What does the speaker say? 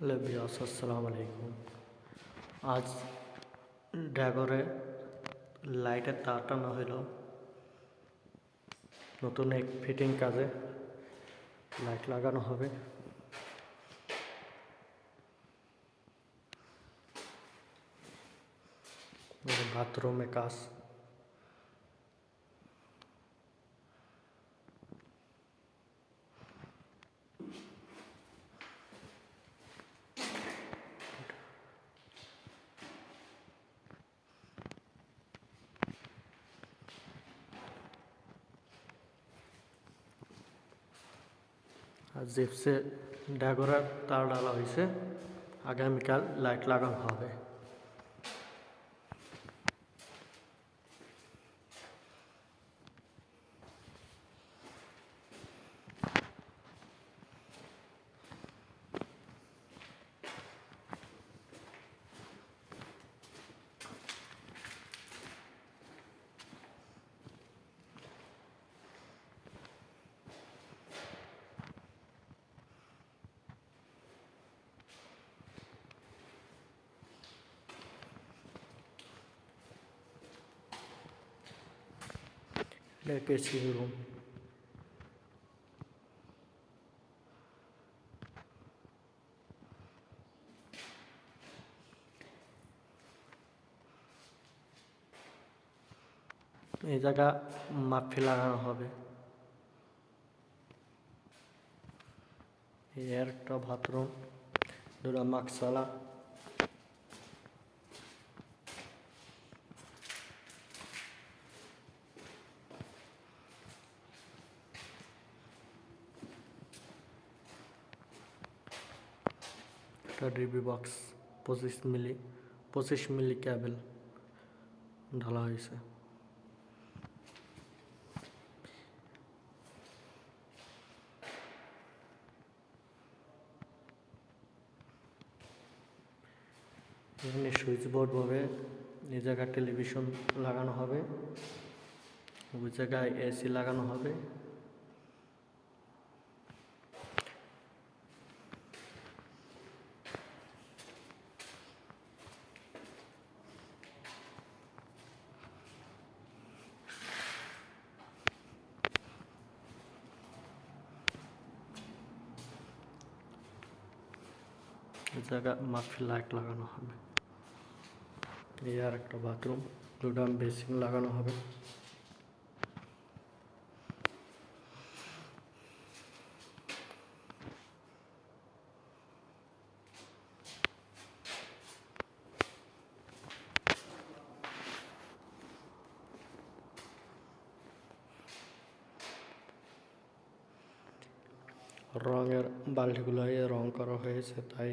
Hello বিয়াস আসসালামু আলাইকুম। আজ ড্রাগরে লাইটের তার টানা হইল নতুন এক ফিটিং কাজে লাইট লাগানো হবে। বাথরুমে কাজ। জিপসে ড্রাগরের তার ডালা হয়েছে আগামীকাল লাইট লাগানো হবে। এসি রুম এই জায়গা মাফি লাগানো হবে একটা বাথরুম দুটা মাকসালা ডিবি বক্স পঁচিশ মিলি পঁচিশ মিলি ক্যাবেল ঢালা হয়েছে। এখানে সুইচ বোর্ড হবে এই জায়গায় টেলিভিশন লাগানো হবে। ওই জায়গায় এসি লাগানো হবে। এই জায়গায় মাফি লাইট লাগানো হবে। এই আর একটা বাথরুম দুটা বেসিন লাগানো হবে। রঙের বাল্টিগুলো রং করা হয়েছে, তাই